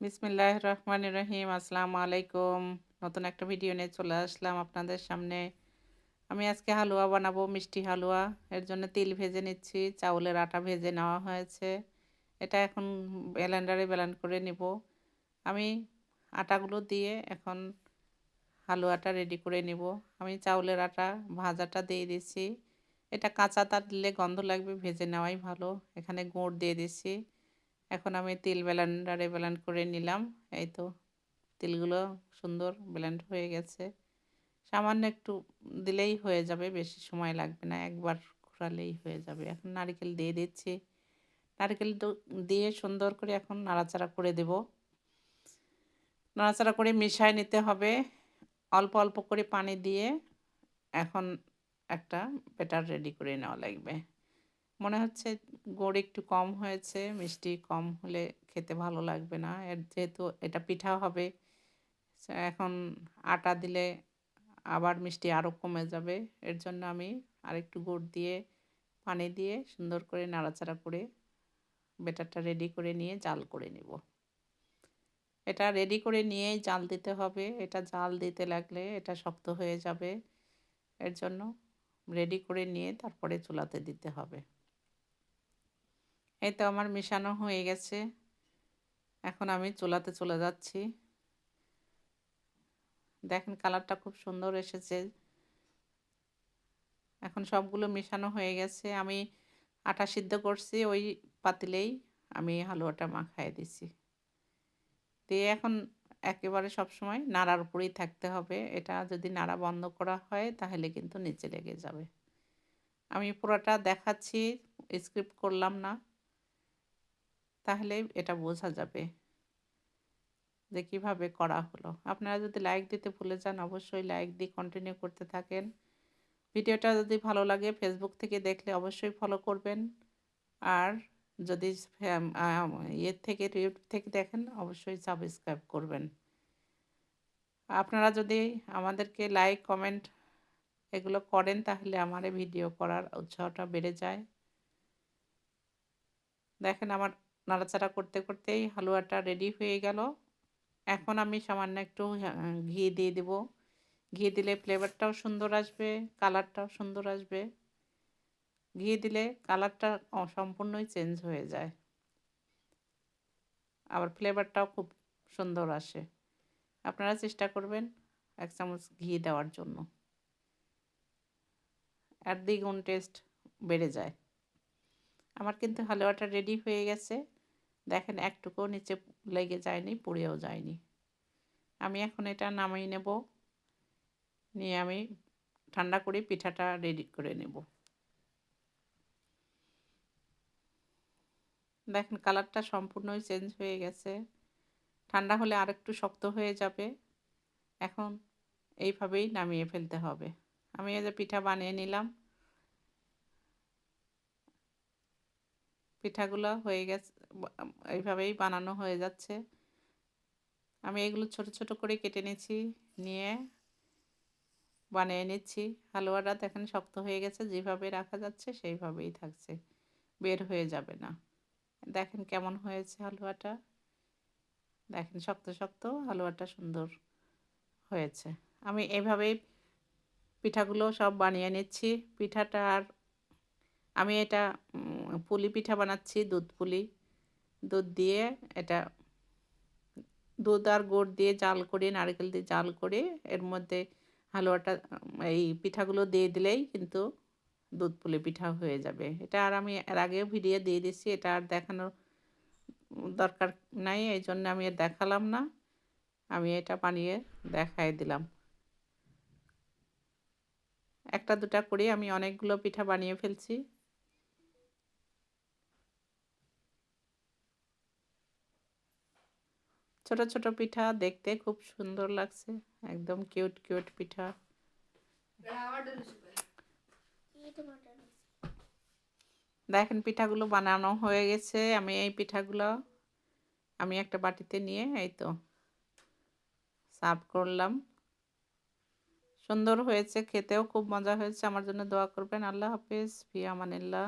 বিসমিল্লাহ রহমান রহিম, আসসালামু আলাইকুম। নতুন একটা ভিডিও নিয়ে চলে আসলাম আপনাদের সামনে। আমি আজকে হালুয়া বানাবো, মিষ্টি হালুয়া। এর জন্য তিল ভেজে নিচ্ছি, চাউলের আটা ভেজে নেওয়া হয়েছে। এটা এখন ব্লেন্ডারে ব্লেন্ড করে নিব। আমি আটাগুলো দিয়ে এখন হালুয়াটা রেডি করে নিব। আমি চাউলের আটা ভাজাটা দিয়ে দিচ্ছি এটা কাঁচা তার দিলে গন্ধ লাগবে, ভেজে নেওয়াই ভালো। এখানে গুড় দিয়ে দিচ্ছি এখন আমি তিল ব্লেন্ডারে ব্লেন্ড করে নিলাম। এই তো তিলগুলো সুন্দর ব্লেন্ড হয়ে গেছে। সামান্য একটু দিলেই হয়ে যাবে, বেশি সময় লাগবে না, একবার ঘোরালেই হয়ে যাবে। এখন নারকেল দিয়ে দিচ্ছি। নারকেল দিয়ে সুন্দর করে এখন নাড়াচাড়া করে দেব। নাড়াচাড়া করে মিশায় নিতে হবে। অল্প অল্প করে পানি দিয়ে এখন একটা বেটার রেডি করে নেওয়া লাগবে। মনে হচ্ছে গুড় একটু কম হয়েছে, মিষ্টি কম হলে খেতে ভালো লাগবে না। এর যেহেতু এটা পিঠা হবে এখন আটা দিলে আবার মিষ্টি আরও কমে যাবে। এর জন্য আমি আরেকটু গুড় দিয়ে, পানি দিয়ে সুন্দর করে নাড়াচাড়া করে বেটারটা রেডি করে নিয়ে জাল করে নিব। এটা রেডি করে নিয়েই জাল দিতে হবে। এটা জাল দিতে লাগলে এটা শক্ত হয়ে যাবে। এর জন্য রেডি করে নিয়ে তারপরে চুলাতে দিতে হবে। এই তো আমার মিশানো হয়ে গেছে। এখন আমি চুলাতে চলে যাচ্ছি। দেখেন কালারটা খুব সুন্দর এসেছে। এখন সবগুলো মিশানো হয়ে গেছে। আমি আটা সিদ্ধ করছি ওই পাতিলেই। আমি হালুয়াটা মাখাই দিছি। দিয়ে এখন একেবারে সব সময় নাড়ার উপরেই থাকতে হবে। এটা যদি নাড়া বন্ধ করা হয় তাহলে কিন্তু নিচে লেগে যাবে। আমি পুরোটা দেখাচ্ছি স্ক্রিপ্ট করলাম না। তাহলে এটা বোঝা যাবে যে কীভাবে করা হলো। আপনারা যদি লাইক দিতে ভুলে যান, অবশ্যই লাইক দিয়ে কন্টিনিউ করতে থাকেন। ভিডিওটা যদি ভালো লাগে ফেসবুক থেকে দেখলে অবশ্যই ফলো করবেন। আর যদি ইয়ের থেকে ইউটিউব থেকে দেখেন, অবশ্যই সাবস্ক্রাইব করবেন। আপনারা যদি আমাদেরকে লাইক কমেন্ট এগুলো করেন, তাহলে আমার ভিডিও করার উৎসাহটা বেড়ে যায়। দেখেন আমার নাড়াচাড়া করতে করতেই হালুয়াটা রেডি হয়ে গেল। এখন আমি সামান্য একটু ঘি দিয়ে দেব। ঘি দিলে ফ্লেভারটাও সুন্দর আসবে কালারটাও সুন্দর আসবে। ঘি দিলে কালারটা সম্পূর্ণই চেঞ্জ হয়ে যায়। আবার ফ্লেভারটাও খুব সুন্দর আসে। আপনারা চেষ্টা করবেন এক চামচ ঘি দেওয়ার জন্য। আর দ্বিগুণ টেস্ট বেড়ে যায়। আমার কিন্তু হালুয়াটা রেডি হয়ে গেছে। দেখেন একটুকুও নিচে লেগে যায়নি, পুড়েও যায়নি। আমি এখন এটা নামিয়ে নেব, নিয়ে আমি ঠান্ডা করে পিঠাটা রেডি করে নেব। দেখেন কালারটা সম্পূর্ণই চেঞ্জ হয়ে গেছে। ঠান্ডা হলে আরেকটু শক্ত হয়ে যাবে। এখন এইভাবেই নামিয়ে ফেলতে হবে। আমি এই যে পিঠা বানিয়ে নিলাম। পিঠাগুলো হয়ে গেছে এইভাবেই বানানো হয়ে যাচ্ছে। আমি এগুলো ছোট ছোট করে কেটে নিচ্ছি নিয়ে বানিয়ে নিচ্ছি। হালুয়াটা দেখেন শক্ত হয়ে গেছে, যেভাবে রাখা যাচ্ছে সেইভাবেই থাকছে, বের হয়ে যাবে না। দেখেন কেমন হয়েছে হালুয়াটা। দেখেন শক্ত শক্ত হালুয়াটা সুন্দর হয়েছে। আমি এভাবেই পিঠাগুলো সব বানিয়ে নিচ্ছি। পিঠাটা আর আমি এটা পুলি পিঠা বানাচ্ছি, দুধ পুলি। দুধ দিয়ে এটা দুধ আর গুড় দিয়ে জাল করে, নারকেল দিয়ে জাল করে, এর মধ্যে হালুয়াটা, এই পিঠাগুলো দিয়ে দিলেই কিন্তু দুধ পুলি পিঠা হয়ে যাবে। এটা আর আমি এর আগেও ভিডিও দিয়ে দিচ্ছি এটা আর দেখানোর দরকার নাই, এই জন্য আমি আর দেখালাম না। আমি এটা বানিয়ে দেখাই দিলাম। একটা দুটা করে আমি অনেকগুলো পিঠা বানিয়ে ফেলছি। ছোট ছোট পিঠা দেখতে খুব সুন্দর লাগছে। একদম কিউট কিউট পিঠা। দেখেন পিঠাগুলো বানানো হয়ে গেছে। আমি এই পিঠাগুলো আমি একটা বাটিতে নিয়ে এই তো সার্ভ করলাম। সুন্দর হয়েছে, খেতেও খুব মজা হয়েছে। আমার জন্য দোয়া করবেন। আল্লাহ হাফিজ। ফিয়া মানিল্লাহ।